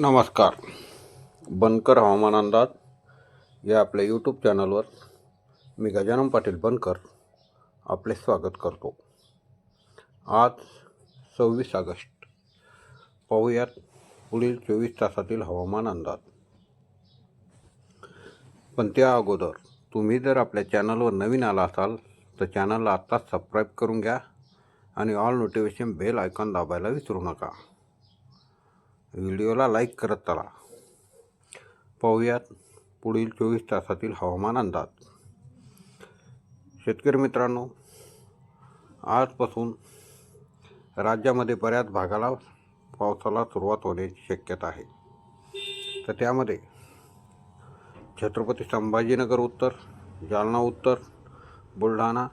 नमस्कार. बनकर हवामान अंदाज या आपल्या यूट्यूब चॅनलवर मी गजानन पाटील बनकर आपले स्वागत करतो. आज सव्वीस ऑगस्ट. पाहूयात पुढील चोवीस तासातील हवामान अंदाज. पण त्या अगोदर तुम्ही जर आपल्या चॅनलवर नवीन आला असाल तर चॅनलला आत्ताच सबस्क्राईब करून घ्या आणि ऑल नोटिफिकेशन बेल आयकॉन दाबायला विसरू नका. व्हिडिओला लाईक करत चला. पाहूयात पुढील चोवीस तासातील हवामान अंदाज. शेतकरी मित्रांनो आजपासून राज्यामध्ये बऱ्याच भागाला पावसाला सुरुवात होण्याची शक्यता आहे. तर त्यामध्ये छत्रपती संभाजीनगर उत्तर जालना उत्तर बुलढाणा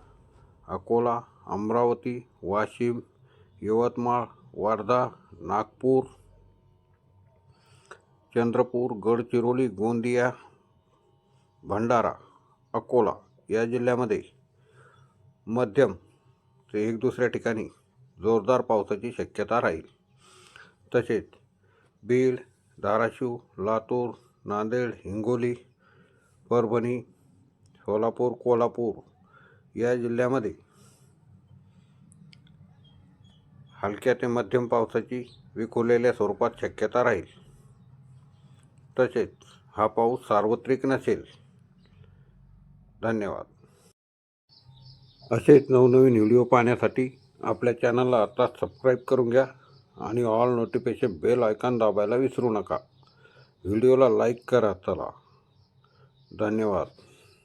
अकोला अमरावती वाशिम यवतमाळ वर्धा नागपूर चंद्रपूर गडचिरोली गोंदिया भंडारा अकोला या जिल्ह्यामध्ये मध्यम ते एक दुसऱ्या ठिकाणी जोरदार पावसाची शक्यता राहील. तसेच बीड धाराशिव लातूर नांदेड हिंगोली परभणी सोलापूर कोल्हापूर या जिल्ह्यामध्ये हलक्या ते मध्यम पावसाची विखुरलेल्या स्वरूपात शक्यता राहील. तसेच हा पाऊस सार्वत्रिक नसेल. धन्यवाद. असेच नवनवीन व्हिडिओ पाहण्यासाठी आपल्या चॅनलला आता सबस्क्राईब करून घ्या आणि ऑल नोटिफिकेशन बेल आयकॉन दाबायला विसरू नका. व्हिडिओला लाईक करा चला. धन्यवाद.